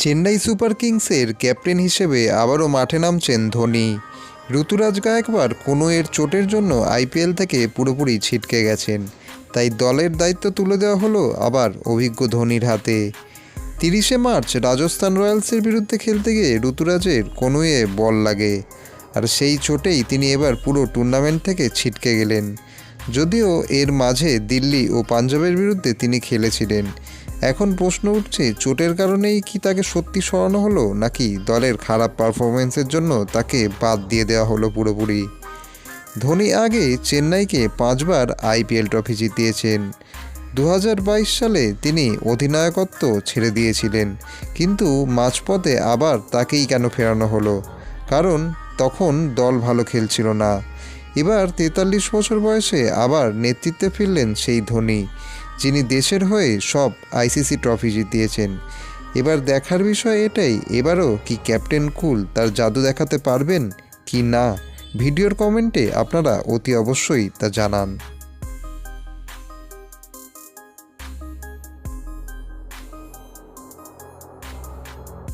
Chennai super কিংসের captain হিসেবে আবারও মাঠে নামছেন ধোনি। ঋতুরাজ গায়কবার কোনো এর চোটের জন্য আইপিএল থেকে পুরোপুরি ছিটকে গেছেন। তাই দলের দায়িত্ব তুলে দেওয়া হলো আবার অভিজ্ঞ ধোনির হাতে। তিরিশে মার্চ রাজস্থান রয়্যালসের বিরুদ্ধে খেলতে গিয়ে ঋতুরাজের কনুয়ে বল লাগে। আর সেই চোটেই তিনি এবার পুরো টুর্নামেন্ট থেকে ছিটকে গেলেন। যদিও এর মাঝে দিল্লি ও পাঞ্জাবের বিরুদ্ধে তিনি খেলেছিলেন। এখন প্রশ্ন উঠছে, চোটের কারণেই কি তাকে সত্যি সরানো হলো, নাকি দলের খারাপ পারফরমেন্সের জন্য তাকে বাদ দিয়ে দেওয়া হলো পুরোপুরি? ধোনি আগে চেন্নাইকে পাঁচবার আইপিএল ট্রফি জিতিয়েছেন। দু হাজার বাইশ সালে তিনি অধিনায়কত্ব ছেড়ে দিয়েছিলেন, কিন্তু মাঝপথে আবার তাকেই কেন ফেরানো হলো? কারণ তখন দল ভালো খেলছিল না। এবার তেতাল্লিশ বছর বয়সে আবার নেতৃত্বে ফিরলেন সেই ধোনি। যিনি দেশের হয়ে সব আইসিসি ট্রফি জিতিয়েছেন। এবার দেখার বিষয় এটাই, এবারও কি ক্যাপ্টেন কুল তার জাদু দেখাতে পারবেন কি না? ভিডিওর কমেন্টে আপনারা অতি অবশ্যই তা জানান।